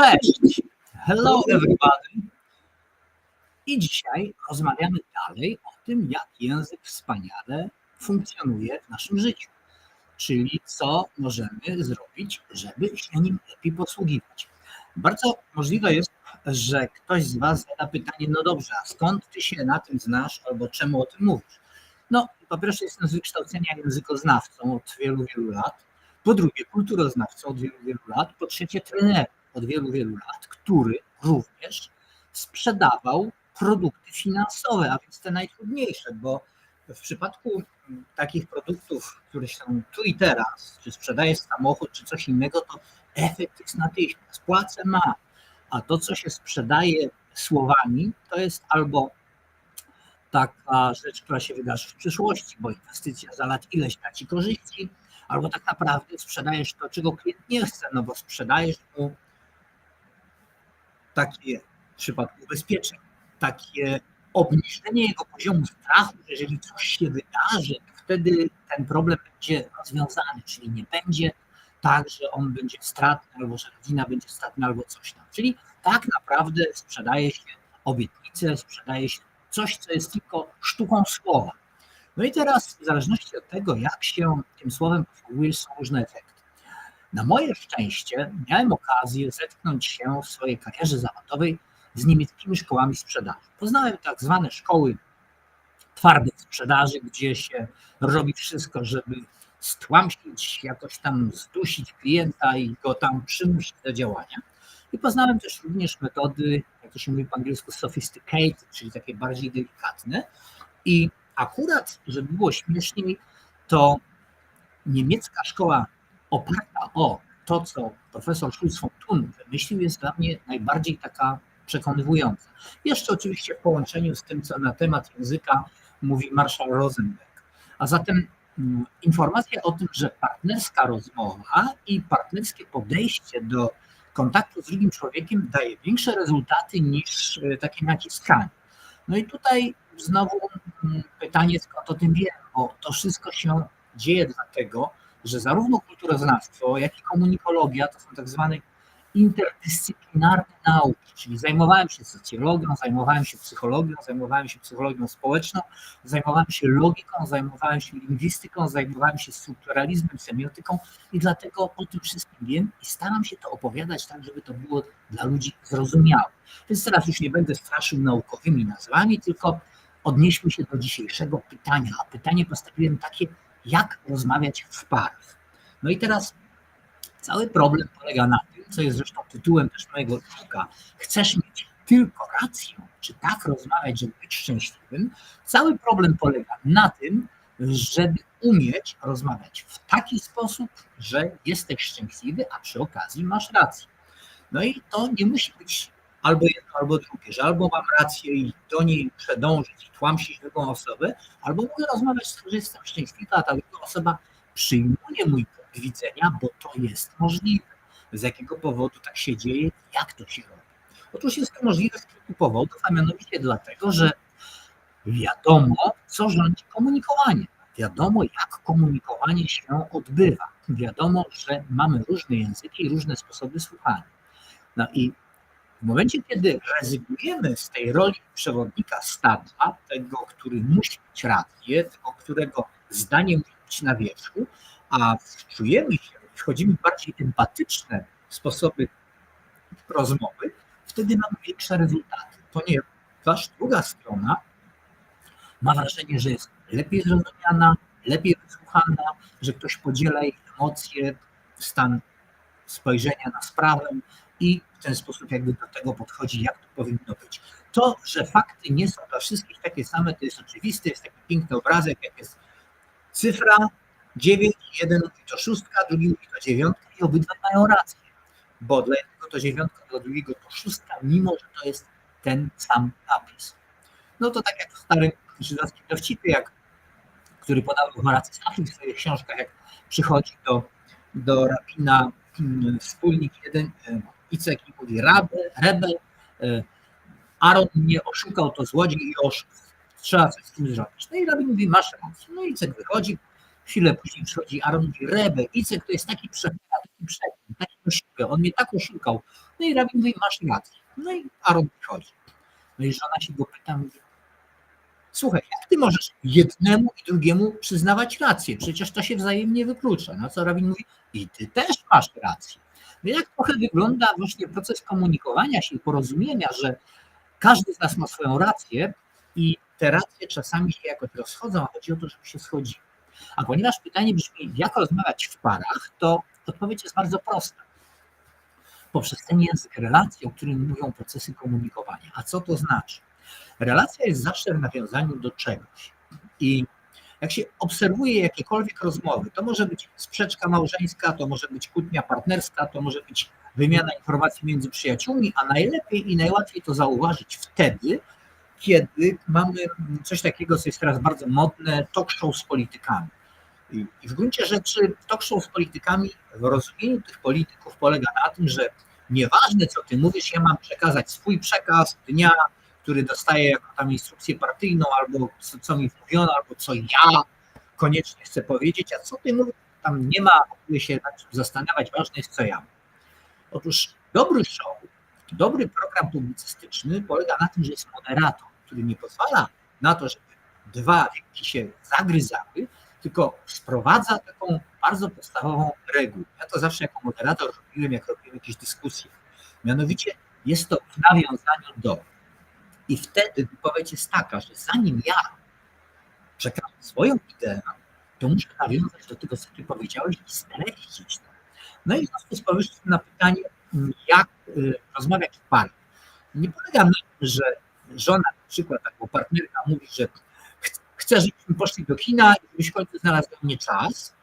Cześć! Hello everybody! I dzisiaj rozmawiamy dalej o tym, jak język wspaniale funkcjonuje w naszym życiu. Czyli co możemy zrobić, żeby się nim lepiej posługiwać. Bardzo możliwe jest, że ktoś z Was zada pytanie, no dobrze, a skąd Ty się na tym znasz albo czemu o tym mówisz? No, po pierwsze jestem z wykształcenia językoznawcą od wielu, wielu lat. Po drugie, kulturoznawcą od wielu, wielu lat. Po trzecie, trenerem od wielu, wielu lat, który również sprzedawał produkty finansowe, a więc te najtrudniejsze, bo w przypadku takich produktów, które są tu i teraz, czy sprzedajesz samochód, czy coś innego, to efekt jest natychmiast, płacę ma, a to, co się sprzedaje słowami, to jest albo taka rzecz, która się wydarzy w przyszłości, bo inwestycja za lat ileś da ci korzyści, albo tak naprawdę sprzedajesz to, czego klient nie chce, no bo sprzedajesz mu takie w przypadku ubezpieczeń, takie obniżenie jego poziomu strachu, że jeżeli coś się wydarzy, wtedy ten problem będzie rozwiązany, czyli nie będzie tak, że on będzie stratny, albo że rodzina będzie stratna, albo coś tam. Czyli tak naprawdę sprzedaje się obietnicę, sprzedaje się coś, co jest tylko sztuką słowa. No i teraz, w zależności od tego, jak się tym słowem posługujesz, są różne efekty. Na moje szczęście miałem okazję zetknąć się w swojej karierze zawodowej z niemieckimi szkołami sprzedaży. Poznałem tak zwane szkoły twardej sprzedaży, gdzie się robi wszystko, żeby stłamsić, jakoś tam zdusić klienta i go tam przymusić do działania. I poznałem też również metody, jak to się mówi po angielsku, sophisticated, czyli takie bardziej delikatne. I akurat, żeby było śmieszniej, to niemiecka szkoła oparta o to, co profesor Schulz von Thun wymyślił, jest dla mnie najbardziej taka przekonywująca. Jeszcze oczywiście w połączeniu z tym, co na temat języka mówi Marshall Rosenberg. A zatem mm, informacja o tym, że partnerska rozmowa i partnerskie podejście do kontaktu z drugim człowiekiem daje większe rezultaty niż e, takie naciskanie. No i tutaj znowu mm, pytanie, skąd o tym wiem, bo to wszystko się dzieje dlatego, że zarówno kulturoznawstwo, jak i komunikologia to są tak zwane interdyscyplinarne nauki, czyli zajmowałem się socjologią, zajmowałem się psychologią, zajmowałem się psychologią społeczną, zajmowałem się logiką, zajmowałem się lingwistyką, zajmowałem się strukturalizmem, semiotyką i dlatego o tym wszystkim wiem i staram się to opowiadać tak, żeby to było dla ludzi zrozumiałe. Więc teraz już nie będę straszył naukowymi nazwami, tylko odnieśmy się do dzisiejszego pytania. A pytanie postawiłem takie, jak rozmawiać w parach. No i teraz cały problem polega na tym, co jest zresztą tytułem też mojego odcinka, chcesz mieć tylko rację, czy tak rozmawiać, żeby być szczęśliwym, cały problem polega na tym, żeby umieć rozmawiać w taki sposób, że jesteś szczęśliwy, a przy okazji masz rację. No i to nie musi być albo jedno, albo drugie, że albo mam rację i do niej muszę dążyć i tłamsić drugą osobę, albo mogę rozmawiać z tym, że jestem szczęśliwa, a ta druga osoba przyjmuje mój punkt widzenia, bo to jest możliwe. Z jakiego powodu tak się dzieje, jak to się robi. Otóż jest to możliwe z kilku powodów, a mianowicie dlatego, że wiadomo, co rządzi komunikowaniem. Wiadomo, jak komunikowanie się odbywa. Wiadomo, że mamy różne języki i różne sposoby słuchania. No i w momencie, kiedy rezygnujemy z tej roli przewodnika stada, tego, który musi mieć rację, tego, którego zdanie musi być na wierzchu, a czujemy się, wchodzimy w bardziej empatyczne sposoby rozmowy, wtedy mamy większe rezultaty, ponieważ druga strona ma wrażenie, że jest lepiej zrozumiana, lepiej wysłuchana, że ktoś podziela jej emocje, stan spojrzenia na sprawę i w ten sposób jakby do tego podchodzi, jak to powinno być. To, że fakty nie są dla wszystkich takie same, to jest oczywiste, jest taki piękny obrazek, jak jest cyfra 9, jeden mówi to szóstka, drugi mówi to dziewiątka i obydwa mają rację, bo dla jednego to dziewiątka, dla drugiego to szóstka, mimo że to jest ten sam napis. No to tak jak w starym żydowskim dowcipie, jak, który podawał Horacy Safin w swoich książkach, jak przychodzi do, do rabina hmm, wspólnik jeden, Icek i mówi rebel, rebel, Aaron mnie oszukał, to złodziej i oszust. Trzeba coś z tym zrobić. No i rabin mówi, masz rację. No i Icek wychodzi, chwilę później przychodzi Aaron mówi, rebel, Icek to jest taki przepad, taki taką sztukę, on mnie tak oszukał. No i rabin mówi, masz rację. No i Aaron przychodzi. No i żona się go pyta, mówi, słuchaj, jak ty możesz jednemu i drugiemu przyznawać rację? Przecież to się wzajemnie wyklucza. Na co rabin mówi, i ty też masz rację. No jak trochę wygląda właśnie proces komunikowania się i porozumienia, że każdy z nas ma swoją rację i te racje czasami się jakoś rozchodzą, a chodzi o to, żeby się schodziły. A ponieważ pytanie brzmi, jak rozmawiać w parach, to odpowiedź jest bardzo prosta. Poprzez ten język relacji, o którym mówią procesy komunikowania. A co to znaczy? Relacja jest zawsze w nawiązaniu do czegoś. I jak się obserwuje jakiekolwiek rozmowy, to może być sprzeczka małżeńska, to może być kłótnia partnerska, to może być wymiana informacji między przyjaciółmi, a najlepiej i najłatwiej to zauważyć wtedy, kiedy mamy coś takiego, co jest teraz bardzo modne, talk show z politykami. I w gruncie rzeczy talk show z politykami w rozumieniu tych polityków polega na tym, że nieważne co ty mówisz, ja mam przekazać swój przekaz dnia, który dostaję jako tam instrukcję partyjną, albo co, co mi mówiono, albo co ja koniecznie chcę powiedzieć, a co ty mówisz, tam nie ma się nad czym zastanawiać, ważne jest co ja. Otóż dobry show, dobry program publicystyczny polega na tym, że jest moderator, który nie pozwala na to, żeby dwa wieki się zagryzały, tylko sprowadza taką bardzo podstawową regułę. Ja to zawsze jako moderator robiłem, jak robiłem jakieś dyskusje. Mianowicie jest to w nawiązaniu do. I wtedy wypowiedź jest taka, że zanim ja przekażę swoją ideę, to muszę nawiązać do tego, co ty powiedziałeś i streścić to. No i w związku z powyższym na pytanie, jak y, rozmawiać w parze. Nie polega na tym, że żona na przykład albo partnerka mówi, że chcę, żebyśmy poszli do kina i żebyś w końcu znalazł dla mnie czas,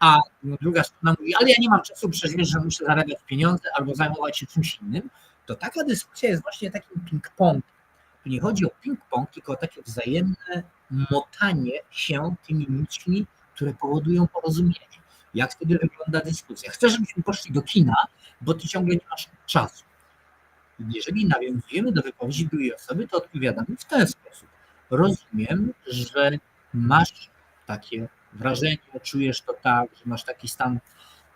a druga strona mówi, ale ja nie mam czasu, przecież wiesz, że muszę zarabiać pieniądze albo zajmować się czymś innym, to taka dyskusja jest właśnie takim ping-pong. Tu nie chodzi o ping-pong, tylko o takie wzajemne motanie się tymi nićmi, które powodują porozumienie. Jak wtedy wygląda dyskusja? Chcę, żebyśmy poszli do kina, bo ty ciągle nie masz czasu. Jeżeli nawiązujemy do wypowiedzi drugiej osoby, to odpowiadamy w ten sposób. Rozumiem, że masz takie wrażenie, czujesz to tak, że masz taki stan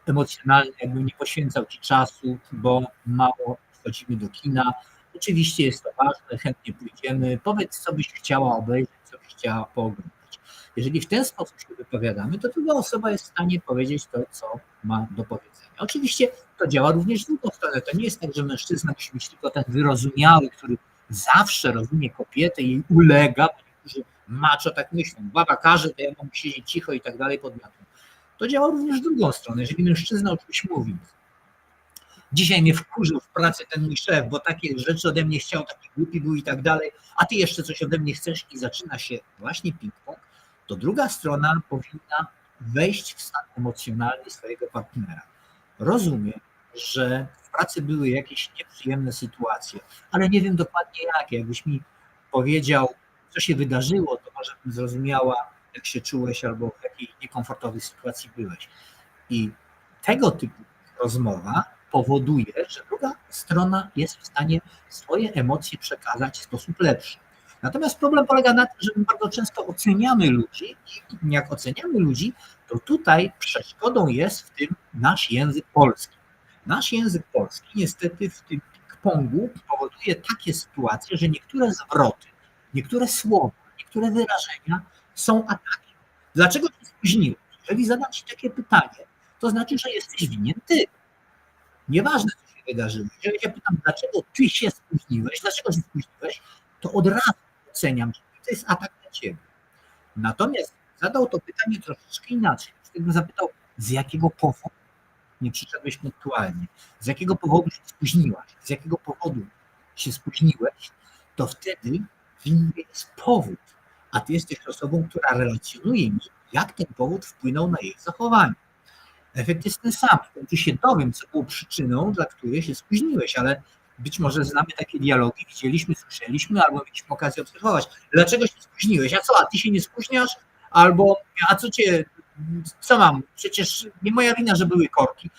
emocjonalny, jakbym nie poświęcał ci czasu, bo mało chodzimy do kina. Oczywiście jest to ważne, chętnie pójdziemy. Powiedz, co byś chciała obejrzeć, co byś chciała pooglądać. Jeżeli w ten sposób się wypowiadamy, to druga osoba jest w stanie powiedzieć to, co ma do powiedzenia. Oczywiście to działa również w drugą stronę. To nie jest tak, że mężczyzna musi być tylko ten wyrozumiały, który zawsze rozumie kobietę i ulega, bo niektórzy maczo tak myślą, baba każe, to ja mam siedzieć cicho i tak dalej pod miotą. To działa również w drugą stronę. Jeżeli mężczyzna o czymś mówi, dzisiaj mnie wkurzył w pracy ten mój szef, bo takie rzeczy ode mnie chciał, taki głupi był i tak dalej, a ty jeszcze coś ode mnie chcesz i zaczyna się właśnie ping-pong, to druga strona powinna wejść w stan emocjonalny swojego partnera. Rozumiem, że w pracy były jakieś nieprzyjemne sytuacje, ale nie wiem dokładnie jakie. Jakbyś mi powiedział, co się wydarzyło, to może bym zrozumiała, jak się czułeś albo w jakiej niekomfortowej sytuacji byłeś. I tego typu rozmowa powoduje, że druga strona jest w stanie swoje emocje przekazać w sposób lepszy. Natomiast problem polega na tym, że my bardzo często oceniamy ludzi i jak oceniamy ludzi, to tutaj przeszkodą jest w tym nasz język polski. Nasz język polski niestety w tym ping-pongu powoduje takie sytuacje, że niektóre zwroty, niektóre słowa, niektóre wyrażenia są atakiem. Dlaczego się spóźniłeś? Jeżeli zadam Ci takie pytanie, to znaczy, że jesteś winien Ty. Nieważne, co się wydarzyło. Jeżeli ja pytam, dlaczego Ty się spóźniłeś, dlaczego się spóźniłeś, to od razu oceniam, że to jest atak na Ciebie. Natomiast zadał to pytanie troszeczkę inaczej. Gdybym zapytał, z jakiego powodu nie przyszedłeś punktualnie, z jakiego powodu się spóźniłaś, z jakiego powodu się spóźniłeś, to wtedy winny jest powód, a ty jesteś osobą, która relacjonuje mi, jak ten powód wpłynął na jej zachowanie. Efekt jest ten sam. Końcu się dowiem, co było przyczyną, dla której się spóźniłeś, ale być może znamy takie dialogi, widzieliśmy, słyszeliśmy, albo mieliśmy okazję obserwować. Dlaczego się spóźniłeś? A co, a ty się nie spóźniasz? Albo, a co cię, co mam? Przecież nie moja wina, że były korki.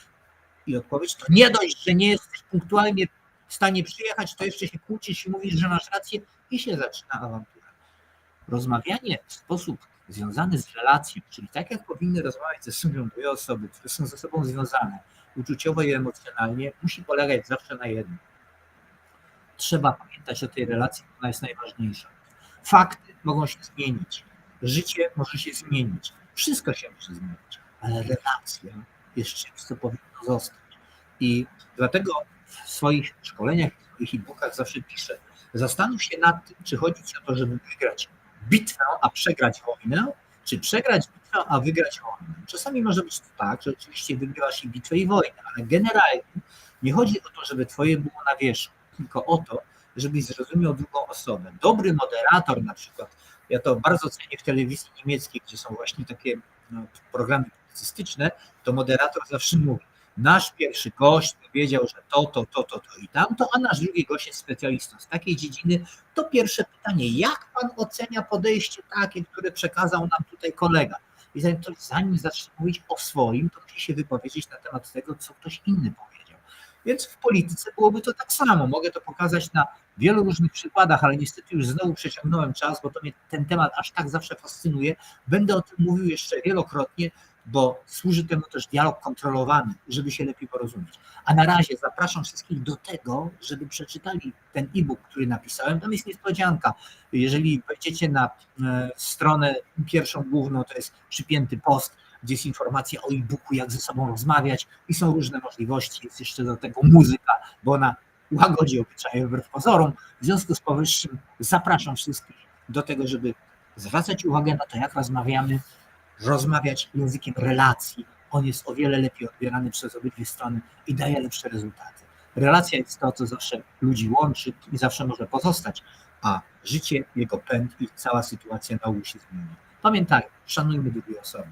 I odpowiedź to nie dość, że nie jesteś punktualnie w stanie przyjechać, to jeszcze się kłócisz i mówisz, że masz rację i się zaczyna awantura. Rozmawianie w sposób związany z relacją, czyli tak jak powinny rozmawiać ze sobą dwie osoby, które są ze sobą związane uczuciowo i emocjonalnie, musi polegać zawsze na jednym. Trzeba pamiętać o tej relacji, ona jest najważniejsza. Fakty mogą się zmienić, życie może się zmienić, wszystko się może zmienić, ale relacja jest czymś, co powinno zostać. I dlatego w swoich szkoleniach, w swoich e-bookach zawsze piszę, zastanów się nad tym, czy chodzi ci o to, żeby wygrać bitwę, a przegrać wojnę, czy przegrać bitwę, a wygrać wojnę. Czasami może być tak, że oczywiście wygrywasz i bitwę, i wojnę, ale generalnie nie chodzi o to, żeby twoje było na wierzchu, tylko o to, żebyś zrozumiał drugą osobę. Dobry moderator na przykład, ja to bardzo cenię w telewizji niemieckiej, gdzie są właśnie takie no, programy publicystyczne, to moderator zawsze mówi, nasz pierwszy gość powiedział, że to, to, to, to, to i tamto, a nasz drugi gość jest specjalistą z takiej dziedziny. To pierwsze pytanie, jak pan ocenia podejście takie, które przekazał nam tutaj kolega? I zanim, zanim zacznie mówić o swoim, to musi się wypowiedzieć na temat tego, co ktoś inny powiedział. Więc w polityce byłoby to tak samo. Mogę to pokazać na wielu różnych przykładach, ale niestety już znowu przeciągnąłem czas, bo to mnie ten temat aż tak zawsze fascynuje. Będę o tym mówił jeszcze wielokrotnie, bo służy temu też dialog kontrolowany, żeby się lepiej porozumieć. A na razie zapraszam wszystkich do tego, żeby przeczytali ten e-book, który napisałem. Tam jest niespodzianka. Jeżeli wejdziecie na e, stronę pierwszą główną, to jest przypięty post, gdzie jest informacja o e-booku, jak ze sobą rozmawiać i są różne możliwości. Jest jeszcze do tego muzyka, bo ona łagodzi obyczaje wbrew pozorom. W związku z powyższym zapraszam wszystkich do tego, żeby zwracać uwagę na to, jak rozmawiamy, rozmawiać językiem relacji. On jest o wiele lepiej odbierany przez obydwie strony i daje lepsze rezultaty. Relacja jest to, co zawsze ludzi łączy i zawsze może pozostać, a życie, jego pęd i cała sytuacja na ogół się zmieni. Pamiętaj, szanujmy drugie osoby.